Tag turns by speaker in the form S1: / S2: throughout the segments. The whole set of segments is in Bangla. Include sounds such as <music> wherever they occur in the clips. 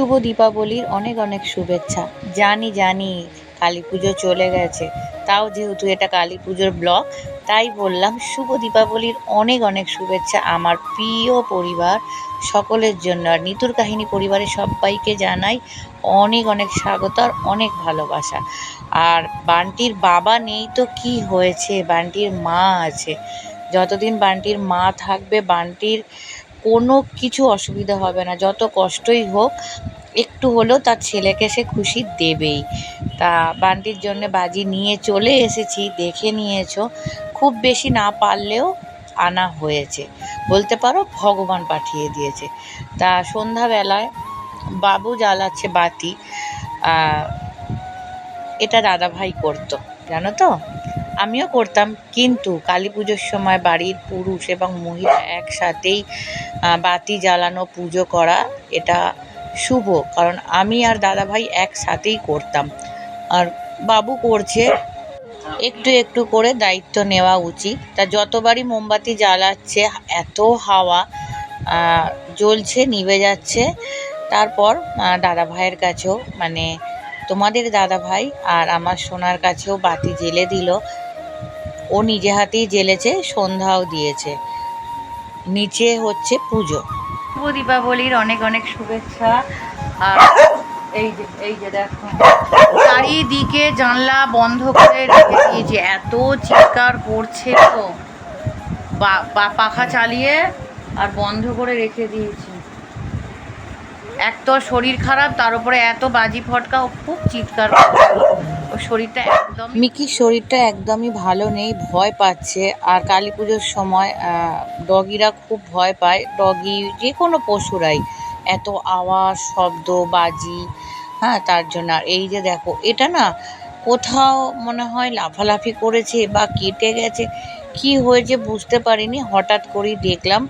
S1: শুভ দীপাবলির অনেক অনেক শুভেচ্ছা। জানি জানি, কালী পুজো চলে গেছে। তাও যেহেতু এটা কালী পুজোর ব্লগ, তাই বললাম শুভ দীপাবলির অনেক অনেক শুভেচ্ছা আমার প্রিয় পরিবার সকলের জন্য। আর নিতুর কাহিনী পরিবারের সবাইকে জানাই অনেক অনেক স্বাগত আর অনেক ভালোবাসা। আর বান্টির বাবা নেই তো কি হয়েছে? বান্টির মা আছে। যতদিন বান্টির মা থাকবে, বান্টির কোনো কিছু অসুবিধা হবে না। যত কষ্টই হোক, একটু হলেও তার ছেলেকে সে খুশি দেবেই। তা বান্টির জন্য বাজি নিয়ে চলে এসেছি, দেখে নিয়েছো। খুব বেশি না পারলেও আনা হয়েছে। বলতে পারো ভগবান পাঠিয়ে দিয়েছে। তা সন্ধ্যাবেলায় বাবু জ্বালাচ্ছে বাতি এটা দাদাভাই করতো, জানো তো? আমিও করতাম, কিন্তু কালী পুজোর সময় বাড়ির পুরুষ এবং মহিলা একসাথেই বাতি জ্বালানো, পুজো করা এটা শুভ। কারণ আমি আর দাদাভাই একসাথেই করতাম। আর বাবু করছে, একটু একটু করে দায়িত্ব নেওয়া উচিত। তা যতবারই মোমবাতি জ্বালাচ্ছে, এত হাওয়া জ্বলছে, নিভে যাচ্ছে। তারপর দাদা ভাইয়ের কাছেও মানে তোমাদের দাদা ভাই আর আমার সোনার কাছেও বাতি জ্বেলে দিল। ও নিজে হাতেই জ্বেলেছে সন্ধ্যাও দিয়েছে। নিচে হচ্ছে পুজো। শুভ দীপাবলির অনেক অনেক শুভেচ্ছা। আর এই যে এই যে দেখো, চারিদিকে জানলা বন্ধ করে রেখে দিয়েছি। এত চিৎকার করছে তো। বা- পাখা চালিয়ে আর বন্ধ করে রেখে দিয়েছি। এক তো শরীর খারাপ, তার উপরে এত বাজি ফটকা খুব চিৎকার শরীরটা একদম মিকির শরীরটা একদমই ভালো নেই, ভয় পাচ্ছে। আর কালী পুজোর সময় ডগিরা খুব ভয় পায়। ডগি যে কোনো পশুরাই, এত আওয়াজ, শব্দ, বাজি হ্যাঁ তার জন্য। আর এই যে দেখো, এটা না কোথাও মনে হয় লাফালাফি করেছে বা কেটে গেছে, কি হয়েছে বুঝতে পারিনি। হঠাৎ করেই দেখলাম,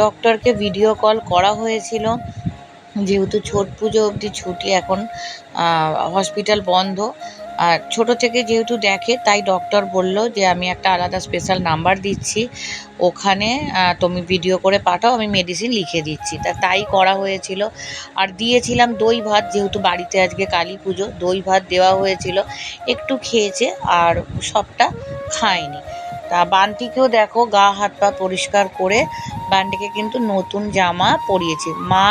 S1: ডক্টরকে ভিডিও কল করা হয়েছিল। যেহেতু ছট পুজো অবধি ছুটি এখন হসপিটাল বন্ধ আর ছোট থেকে যেহেতু দেখে, তাই ডক্টর বলল যে, আমি একটা আলাদা স্পেশাল নাম্বার দিচ্ছি। ওখানে তুমি ভিডিও করে পাঠাও, আমি মেডিসিন লিখে দিচ্ছি। তা তাই করা হয়েছিল। আর দিয়েছিলাম দই ভাত, যেহেতু বাড়িতে আজকে কালী পুজো, দই ভাত দেওয়া হয়েছিল। একটু খেয়েছে, আর সবটা খায়নি। তা বান্টিকেও দেখো গা, হাত, পা পরিষ্কার করে বান্টিকে কিন্তু নতুন জামা পরিয়েছি। মা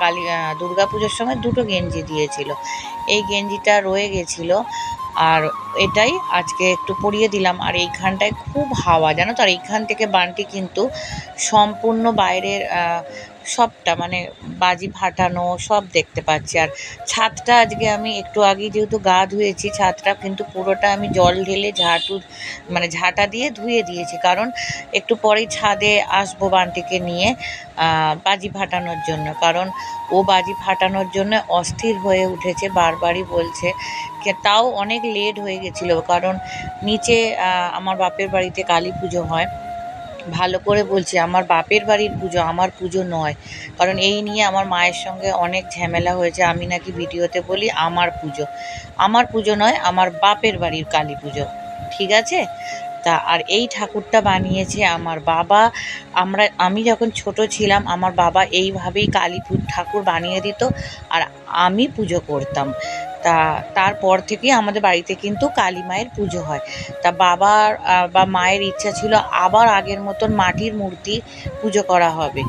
S1: কালী দুর্গা পুজোর সময় দুটো গেঞ্জি দিয়েছিল। এই গেঞ্জিটা রয়ে গেছিল আর এটাই আজকে একটু পরিয়ে দিলাম। আর এইখানটায় খুব হাওয়া, জানো তো? আর এইখান থেকে বানটি কিন্তু সম্পূর্ণ বাইরের সবটা মানে বাজি ফাটানো সব দেখতে পাচ্ছি। আর ছাদটা আজকে আমি একটু আগে যেহেতু গা ধুয়েছি, ছাদটা কিন্তু পুরোটা আমি জল ঢেলে ঝাঁটু মানে ঝাঁটা দিয়ে ধুয়ে দিয়েছি। কারণ একটু পরেই ছাদে আসব বানটিকে নিয়ে বাজি ফাটানোর জন্য। কারণ ও বাজি ফাটানোর জন্য অস্থির হয়ে উঠেছে, বারবারই বলছে। তাও অনেক লেট হয়ে গেছিল। কারণ নিচে আমার বাপের বাড়িতে কালী পুজো হয়। ভালো করে বলছি, আমার বাপের বাড়ির পুজো আমার পুজো নয়। কারণ এই নিয়ে আমার মায়ের সঙ্গে অনেক ঝামেলা হয়েছে, আমি নাকি ভিডিওতে বলি আমার পুজো। আমার পুজো নয়, আমার বাপের বাড়ির কালী পুজো। ঠিক আছে? তা আর এই ঠাকুরটা বানিয়েছে আমার বাবা। আমরা, আমি যখন ছোট ছিলাম, আমার বাবা এইভাবেই কালী ঠাকুর বানিয়ে দিত, আর আমি পুজো করতাম। তা তারপর থেকেই আমাদের বাড়িতে কিন্তু কালী মায়ের পুজো হয়। তা বাবার বা মায়ের ইচ্ছা ছিল আবার আগের মতন মাটির মূর্তি পুজো করা হবে।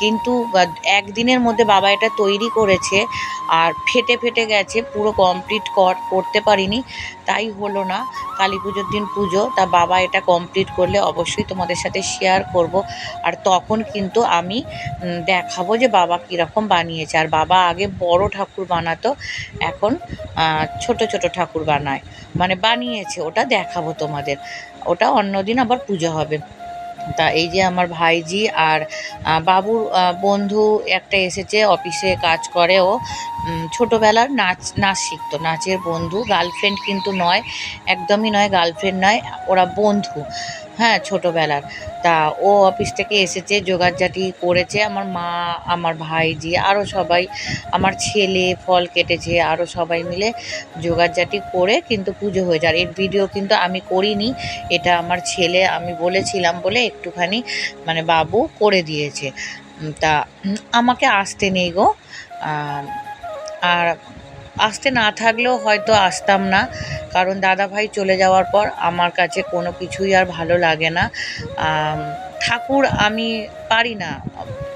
S1: কিন্তু একদিনের মধ্যে বাবা এটা তৈরি করেছে আর ফেটে ফেটে গেছে, পুরো কমপ্লিট করতে পারিনি, তাই হলো না কালী পুজোর দিন পুজো। তা বাবা এটা কমপ্লিট করলে অবশ্যই তোমাদের সাথে শেয়ার করব। আর তখন কিন্তু আমি দেখাবো যে বাবা কীরকম বানিয়েছে। আর বাবা আগে বড় ঠাকুর বানাতো, এখন ছোট ছোট ঠাকুর বানায়। মানে বানিয়েছে, ওটা দেখাবো তোমাদের। ওটা অন্যদিন আবার পুজো হবে। তা এই যে আমার ভাইজি আর বাবুর বন্ধু একটা এসেছে, অফিসে কাজ করে ও। ছোটোবেলার নাচ নাচ শিখতো। নাচের বন্ধু, গার্লফ্রেন্ড কিন্তু নয়, একদমই নয়, গার্লফ্রেন্ড নয়, ওরা বন্ধু। হ্যাঁ ছোটোবেলার। তা ও অফিস থেকে এসেছে জোগাড়জাটি করেছে, আমার মা, আমার ভাইজি আরও সবাই, আমার ছেলে ফল কেটেছে আরও সবাই মিলে জোগাড়জাটি করে কিন্তু পুজো হয়েছে। আর এর ভিডিও কিন্তু আমি করিনি, এটা আমার ছেলে, আমি বলেছিলাম বলে একটুখানি মানে বাবু করে দিয়েছে। তা আমাকে আসতে নেই গো। আর আসতে না থাকলেও হয়তো আসতাম না। কারণ দাদা ভাই চলে যাওয়ার পর আমার কাছে কোনো কিছুই আর ভালো লাগে না। ঠাকুর আমি পারি না।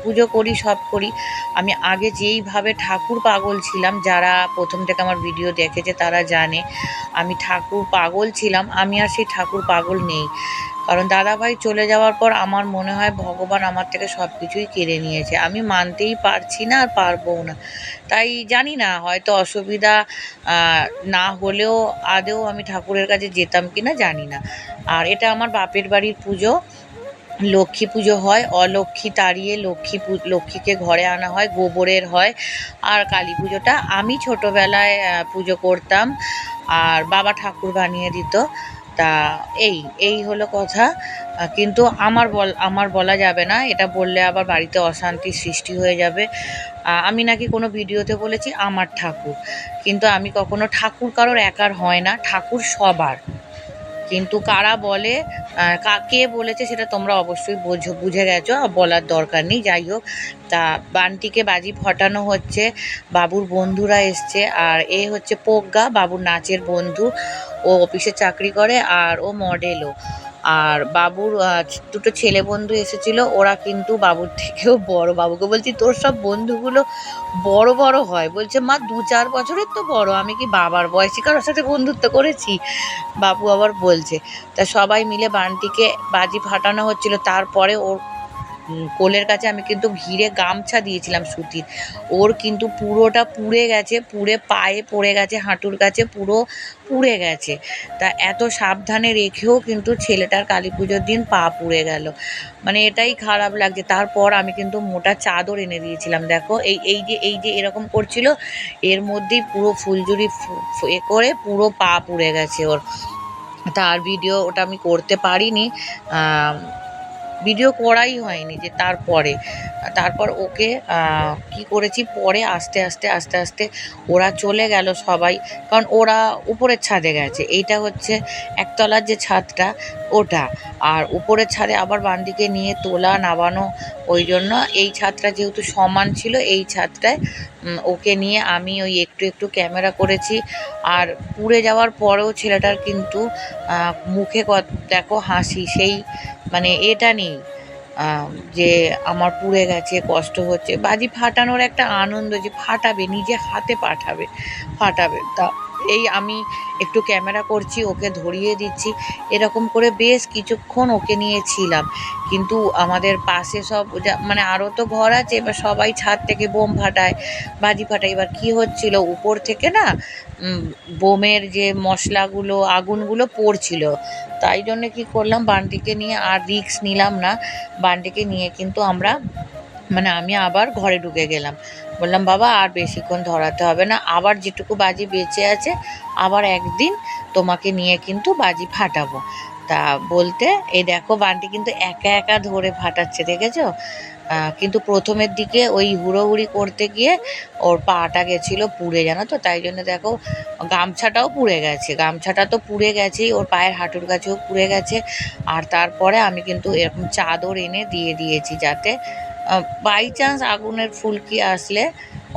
S1: পুজো করি, সব করি। আমি আগে যেইভাবে ঠাকুর পাগল ছিলাম, যারা প্রথম থেকে আমার ভিডিও দেখেছে তারা জানে। আমি ঠাকুর পাগল ছিলাম, আমি আর সেই ঠাকুর পাগল নেই। কারণ দাদাভাই চলে যাওয়ার পর আমার মনে হয় ভগবান আমার থেকে সব কিছুই কেড়ে নিয়েছে। আমি মানতেই পারছি না আর পারবও না। তাই জানি না, হয়তো অসুবিধা না হলেও আদেও আমি ঠাকুরের কাছে যেতাম কি না জানি না। আর এটা আমার বাপের বাড়ির পুজো। লক্ষ্মী পুজো হয়, অলক্ষ্মী তাড়িয়ে লক্ষ্মী লক্ষ্মীকে ঘরে আনা হয়, গোবরের হয়। আর কালী পুজোটা আমি ছোটোবেলায় পুজো করতাম। আর বাবা ঠাকুর বানিয়ে দিত। তা এই এই হলো কথা। কিন্তু আমার বল আমার বলা যাবে না। এটা বললে আবার বাড়িতে অশান্তির সৃষ্টি হয়ে যাবে। আমি নাকি কোনো ভিডিওতে বলেছি আমার ঠাকুর। কিন্তু আমি কখনো ঠাকুর কারোর একার হয় না ঠাকুর সবার। কিন্তু কারা বলে আহ, কা- কে বলেছে সেটা তোমরা অবশ্যই বোঝো বুঝে গেছো বলার দরকার নেই। যাই হোক তা বানটিকে বাজি ফটানো হচ্ছে বাবুর বন্ধুরা এসছে আর এ হচ্ছে প্রজ্ঞা বাবুর নাচের বন্ধু। ও অফিসে চাকরি করে আর ও মডেলও আর বাবুর দুটো ছেলে বন্ধু এসেছিল, ওরা কিন্তু বাবুর থেকেও বড়। বাবুকে বলছি, তোর সব বন্ধুগুলো বড় বড় হয়। বলছে, মা, দু চার বছরের তো বড়। আমি কি বাবার বয়সী কারোর সাথে বন্ধুত্ব করেছি? বাবু আবার বলছে, তা সবাই মিলে বানটিকে বাজি ফাটানো হচ্ছিল। তারপরে ওর কোলের কাছে আমি কিন্তু ঘিরে গামছা দিয়েছিলাম সুতির। ওর কিন্তু পুরোটা পুড়ে গেছে, পুড়ে পায়ে পড়ে গেছে, হাঁটুর কাছে পুরো পুড়ে গেছে। তা এত সাবধানে রেখেও কিন্তু ছেলেটার কালী পুজোর দিন পা পুড়ে গেল। মানে এটাই খারাপ লাগছে। তারপর আমি কিন্তু মোটা চাদর এনে দিয়েছিলাম, দেখো। এই এই যে এই যে এরকম করছিল, এর মধ্যেই পুরো ফুলঝুরি এ করে পুরো পা পুড়ে গেছে ওর। তার ভিডিও ওটা আমি করতে পারিনি। ভিডিও করাই হয়নি যে তারপরে। তারপর ওকে কি করেছি, পরে আস্তে আস্তে আস্তে আস্তে ওরা চলে গেল সবাই। কারণ ওরা উপরের ছাদে গেছে। এইটা হচ্ছে একতলার যে ছাদটা, ওটা। আর উপরের ছাদে আবার বান্ডিকে নিয়ে তোলা, নামানো, ওই জন্য এই ছাদটা যেহেতু সমান ছিল, এই ছাদটায় ওকে নিয়ে আমি ওই একটু একটু ক্যামেরা করেছি। আর পুড়ে যাওয়ার পরেও ছেলেটার কিন্তু মুখে দেখো হাসি, সেই মানে এটা নেই। যে আমার পুড়ে গেছে, কষ্ট হচ্ছে বাজি ফাটানোর একটা আনন্দ যে ফাটাবে, নিজে হাতে পাঠাবে, ফাটাবে। তা এই আমি একটু ক্যামেরা করছি, ওকে ধরিয়ে দিচ্ছি। এরকম করে বেশ কিছুক্ষণ ওকে নিয়েছিলাম। কিন্তু আমাদের পাশে সব মানে আরও তো ঘর আছে, এবার সবাই ছাদ থেকে বোম ফাটায়, বাজি ফাটায়। এবার কী হচ্ছিল, উপর থেকে না বোমের যে মশলাগুলো, আগুনগুলো পড়ছিল। তাই জন্য কি করলাম, বান্টিকে নিয়ে আর রিস্ক নিলাম না। বান্টিকে নিয়ে কিন্তু আমরা মানে আমি আবার ঘরে ঢুকে গেলাম। বললাম, বাবা, আর বেশিক্ষণ ধরাতে হবে না। আবার যেটুকু বাজি বেঁচে আছে, আবার একদিন তোমাকে নিয়ে কিন্তু বাজি ফাটাবো। তা বলতে, এই দেখো, বান্টি কিন্তু একা একা ধরে ফাটাচ্ছে, দেখেছ? কিন্তু প্রথমের দিকে ওই হুড়োহুড়ি করতে গিয়ে ওর পাটা গেছিল পুড়ে, জানো তো? তাই জন্য দেখো, গামছাটাও পুড়ে গেছে। গামছাটা তো পুড়ে গেছেই, ওর পায়ের হাঁটুর কাছেও পুড়ে গেছে। আর তারপরে আমি কিন্তু এরকম চাদর এনে দিয়ে দিয়েছি যাতে বাই চান্স আগুনের ফুলকি আসলে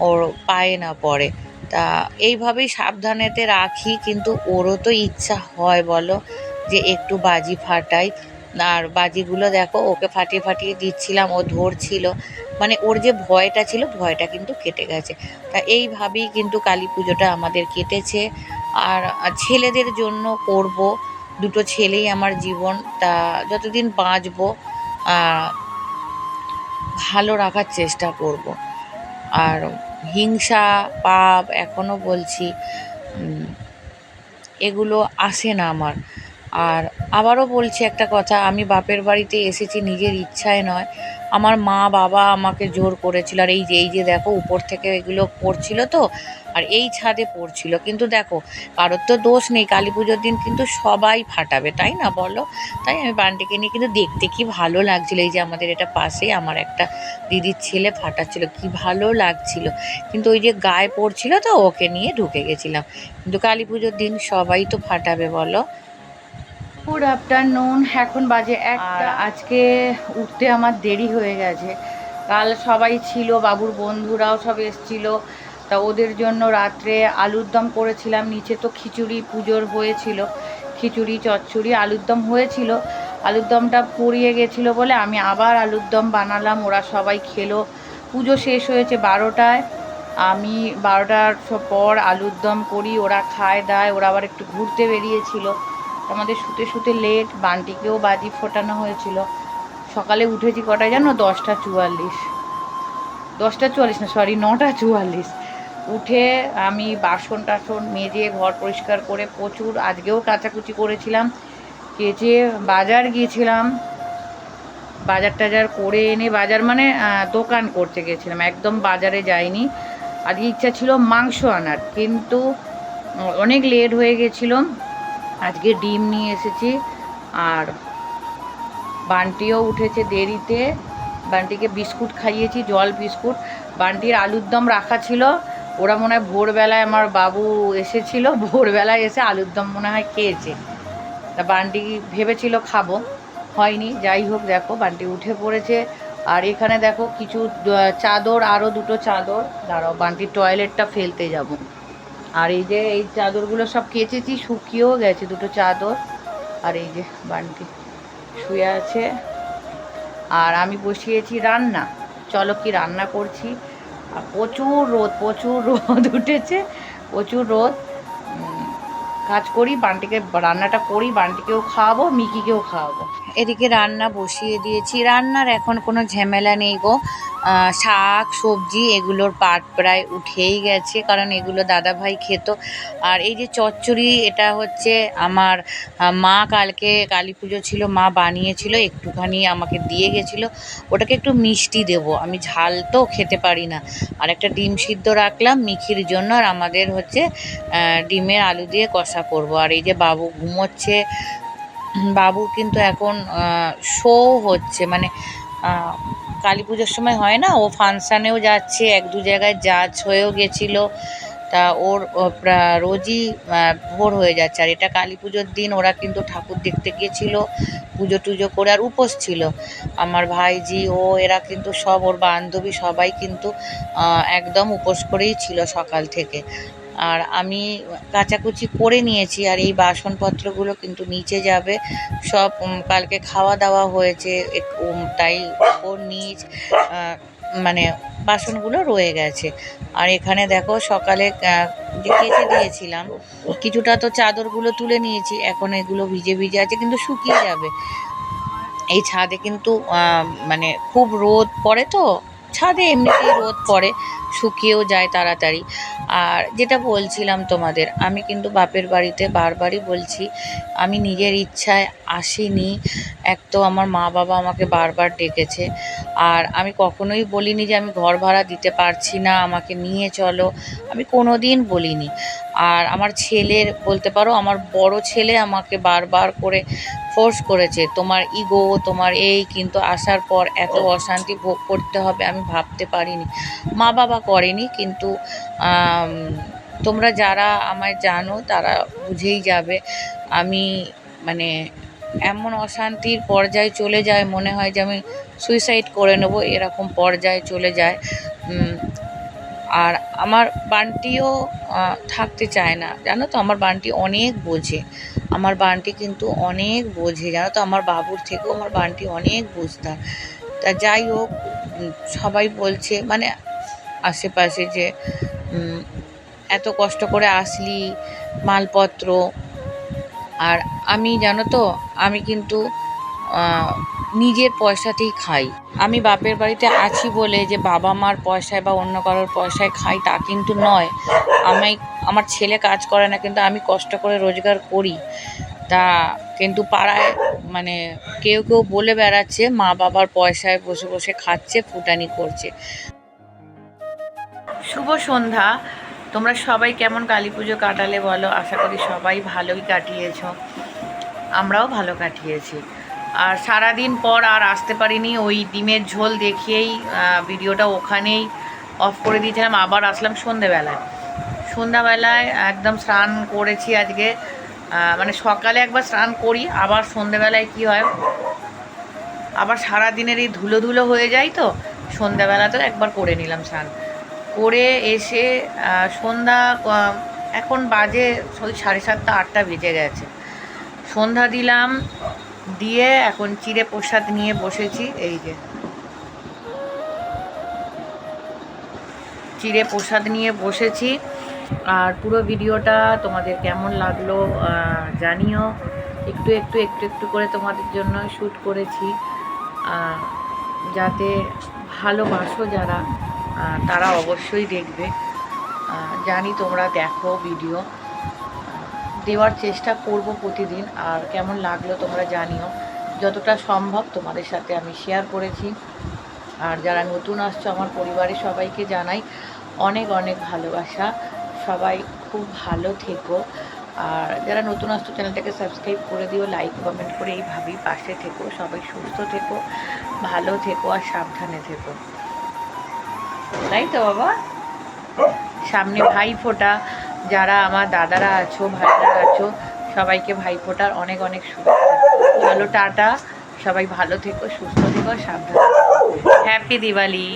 S1: ওর পায়ে না পড়ে। তা এইভাবেই সাবধানেতে রাখি, কিন্তু ওরও তো ইচ্ছা হয় বলো যে একটু বাজি ফাটাই। আর বাজিগুলো দেখো, ওকে ফাটিয়ে ফাটিয়ে দিচ্ছিলাম, ও ধরছিল। মানে ওর যে ভয়টা ছিল, ভয়টা কিন্তু কেটে গেছে। তা এইভাবেই কিন্তু কালী পুজোটা আমাদের কেটেছে। আর ছেলেদের জন্য করব। দুটো ছেলেই আমার জীবন। তা যতদিন বাঁচবো ভালো রাখার চেষ্টা করব। আর হিংসা, পাপ এখনও বলছি এগুলো আসে না আমার। আর আবারও বলছি একটা কথা, আমি বাপের বাড়িতে এসেছি, নিজের ইচ্ছায় নয়। আমার মা বাবা আমাকে জোর করেছিল, আর এই যে এই যে দেখো, উপর থেকে এগুলো পড়ছিল তো, আর এই ছাদে পড়ছিল। কিন্তু দেখো, কারোর তো দোষ নেই, কালী পুজোর দিন কিন্তু সবাই ফাটাবে, তাই না বলো? তাই আমি বানটিকে নিয়ে কিন্তু দেখতে কি ভালো লাগছিল, এই যে আমাদের এটা পাশেই আমার একটা দিদির ছেলে ফাটাচ্ছিল, কি ভালো লাগছিল। কিন্তু ওই যে গায়ে পড়ছিল তো, ওকে নিয়ে ঢুকে গেছিলাম। কিন্তু কালী পুজোর দিন সবাই তো ফাটাবে বলো?
S2: গুড আফটারনুন, এখন বাজে একটা। আজকে উঠতে আমার দেরি হয়ে গেছে। কাল সবাই ছিল, বাবুর বন্ধুরাও সব এসছিল। তা ওদের জন্য রাত্রে আলুর দম করেছিলাম, নিচে তো খিচুড়ি পুজোর হয়েছিল। খিচুড়ি, চচ্চড়ি, আলুর দম হয়েছিল। আলুর দমটা পুড়িয়ে গেছিল বলে আমি আবার আলুর দম বানালাম, ওরা সবাই খেলো। পুজো শেষ হয়েছে বারোটায়। আমি বারোটার পর আলুর দম করি, ওরা খায় দায়, ওরা আবার একটু ঘুরতে বেরিয়েছিল। আমাদের শুতে শুতে লেট বান্টিকেও বাজি ফোটানো হয়েছিল। সকালে উঠেছি কটায় জানো? দশটা চুয়াল্লিশ। দশটা চুয়াল্লিশ না সরি নটা চুয়াল্লিশ। উঠে আমি বাসন টাসন মেজে ঘর পরিষ্কার করে প্রচুর, আজকেও কাচাকুচি করেছিলাম। কেচে বাজার গিয়েছিলাম। বাজার টাজার করে এনে, বাজার মানে দোকান করতে গেছিলাম। একদম বাজারে যাইনি। আজকে ইচ্ছা ছিল মাংস আনার, কিন্তু অনেক লেট হয়ে গেছিল। আজকে ডিম নিয়ে এসেছি। আর বান্টিও উঠেছে দেরিতে। বান্টিকে বিস্কুট খাইয়েছি, জল বিস্কুট। বান্টির আলুর দম রাখা ছিল। ওরা মনে হয় ভোরবেলায় আমার বাবু এসেছিল, <laughs> ভোরবেলায় এসে আলুর দম মনে হয় খেয়েছে। তা বান্টি ভেবেছিল খাব। হয়নি, যাই হোক দেখো, বান্টি উঠে পড়েছে। আর এখানে দেখো কিছু চাদর আরও দুটো চাদর। দাঁড়াও, বান্টির টয়লেটটা ফেলতে যাব। আর এই যে, এই চাদরগুলো সব কেচেছি, শুকিয়েও গেছে দুটো চাদর। আর এই যে, বান্টি শুয়ে আছে। আর আমি বসিয়েছি রান্না। চলো কি রান্না করছি? আর প্রচুর রোদ প্রচুর রোদ উঠেছে, প্রচুর রোদ। কাজ করি, বান্টিকে, রান্নাটা করি, বান্টিকেও খাওয়াবো, মিকিকেও খাওয়াবো।
S1: এদিকে রান্না বসিয়ে দিয়েছি। রান্নার এখন কোনো ঝামেলা নেই গো। শাক, সবজি এগুলোর পাট প্রায় উঠেই গেছে, কারণ এগুলো দাদা ভাই খেত। আর এই যে চচ্চড়ি, এটা হচ্ছে আমার মা কালকে কালী পুজো ছিল, মা বানিয়েছিল, একটুখানি আমাকে দিয়ে গেছিল। ওটাকে একটু মিষ্টি দেব, আমি ঝাল তো খেতে পারি না। আর একটা ডিম সিদ্ধ রাখলাম মিখির জন্য, আর আমাদের হচ্ছে ডিমের আলু দিয়ে কষা করব। আর এই যে বাবু ঘুমোচ্ছে বাবু কিন্তু এখন শো হচ্ছে মানে কালী পুজোর সময় হয় না, ও ফাংশানেও যাচ্ছে, এক দু জায়গায় জাজ হয়েও গেছিল, তা ওর রোজই ভোর হয়ে যাচ্ছে, আর এটা কালী পুজোর দিন, ওরা কিন্তু ঠাকুর দেখতে গিয়েছিল পুজো টুজো করে, আর উপোস ছিল। আমার ভাইজি, ও, এরা কিন্তু সব, ওর বান্ধবী সবাই কিন্তু একদম উপোস করেই ছিল সকাল থেকে। আর আমি কাচাকুচি করে নিয়েছি আর এই বাসনপত্রগুলো কিন্তু নিচে যাবে। সব কালকে খাওয়া দাওয়া হয়েছে তাই ওর নিচ মানে বাসনগুলো রয়ে গেছে। আর এখানে দেখো সকালে কেচে দিয়েছিলাম। কিছুটা তো চাদরগুলো তুলে নিয়েছি, এখন এগুলো ভিজে ভিজে আছে, কিন্তু শুকিয়ে যাবে। এই ছাদে কিন্তু মানে খুব রোদ পড়ে তো, ছাদে এমনিতেই রোদ পড়ে। শুকিয়েও যায় তাড়াতাড়ি। আর যেটা বলছিলাম তোমাদের আমি কিন্তু বাপের বাড়িতে বারবারই বলছি আমি নিজের ইচ্ছায় আসিনি। এক তো আমার মা বাবা আমাকে বারবার ডেকেছে। আর আমি কখনোই বলিনি যে আমি ঘর ভাড়া দিতে পারছি না আমাকে নিয়ে চলো। আমি কোনো দিন বলিনি। আর আমার ছেলের বলতে পারো আমার বড় ছেলে আমাকে বারবার করে ফোর্স করেছে তোমার ইগো তোমার এই কিন্তু আসার পর এত অশান্তি ভোগ করতে হবে আমি ভাবতে পারিনি। মা বাবা করেনি, কিন্তু তোমরা যারা আমায় জানো তারা বুঝেই যাবে। আমি মানে এমন অশান্তির পর্যায়ে চলে যায়, মনে হয় যে আমি সুইসাইড করে নেব, এরকম পর্যায়ে চলে যায়। আর আমার বান্টিও থাকতে চায় না। জানো তো, আমার বান্টি অনেক বোঝে। আমার বান্টি কিন্তু অনেক বোঝে। জানো তো, আমার বাবুর থেকেও আমার বান্টি অনেক বুঝতাম। তা যাই হোক সবাই বলছে মানে আশেপাশে যে এত কষ্ট করে আসলি, মালপত্র। আর আমি, জানো তো, আমি কিন্তু নিজের পয়সাতেই খাই। আমি বাপের বাড়িতে আছি বলে যে, বাবা মার পয়সায় বা অন্য কারোর পয়সায় খাই, তা কিন্তু নয়। আমি, আমার ছেলে কাজ করে না, কিন্তু আমি কষ্ট করে রোজগার করি। তা কিন্তু পাড়ায় মানে কেউ কেউ বলে বেড়াচ্ছে, মা বাবার পয়সায় বসে বসে খাচ্ছে, ফুটানি করছে। শুভ সন্ধ্যা। তোমরা সবাই কেমন কালী পুজো কাটালে বলো? আশা করি সবাই ভালোই কাটিয়েছ। আমরাও ভালো কাটিয়েছি। আর সারাদিন পর আর আসতে পারিনি, ওই ডিমের ঝোল দেখিয়েই ভিডিওটা ওখানেই অফ করে দিয়েছিলাম। আবার আসলাম সন্ধেবেলায়। সন্ধ্যাবেলায় একদম স্নান করেছি আজকে। মানে সকালে একবার স্নান করি, আবার সন্ধেবেলায় কি হয়? আবার সারা দিনের এই ধুলো ধুলো হয়ে যায় তো সন্ধ্যাবেলাতেও একবার করে নিলাম স্নান। করে এসে সন্ধ্যা এখন বাজে ওই সাড়ে সাতটা, আটটা বেজে গেছে। সন্ধ্যা দিলাম, দিয়ে এখন চিড়ে প্রসাদ নিয়ে বসেছি, এই যে। চিড়ে প্রসাদ নিয়ে বসেছি। আর পুরো ভিডিওটা তোমাদের কেমন লাগল জানিও। একটু একটু একটু একটু করে তোমাদের জন্য শ্যুট করেছি। যাতে ভালোবাসো যারা। তারা অবশ্যই দেখবে। জানি তোমরা দেখো ভিডিও দেওয়ার চেষ্টা করব প্রতিদিন, আর কেমন লাগল তোমরা জানিও। যতটা সম্ভব তোমাদের সাথে আমি শেয়ার করেছি। আর যারা নতুন আসছো, আমার পরিবারের সবাইকে জানাই অনেক অনেক ভালোবাসা। সবাই খুব ভালো থেকো। আর যারা নতুন আসছো, চ্যানেলটাকে সাবস্ক্রাইব করে দিও লাইক কমেন্ট করে এইভাবেই পাশে থেকো। সবাই সুস্থ থেকো, ভালো থেকো, আর সাবধানে থেকো। তাই তো বাবা? সামনে ভাই ফোটা যারা আমার দাদারা আছো, ভাইরা আছো, সবাইকে ভাই ফোটার অনেক অনেক শুভেচ্ছা। চলো টাটা, সবাই ভালো থেকো, সুস্থ থেকো, সাবধানে হ্যাপি দিওয়ালি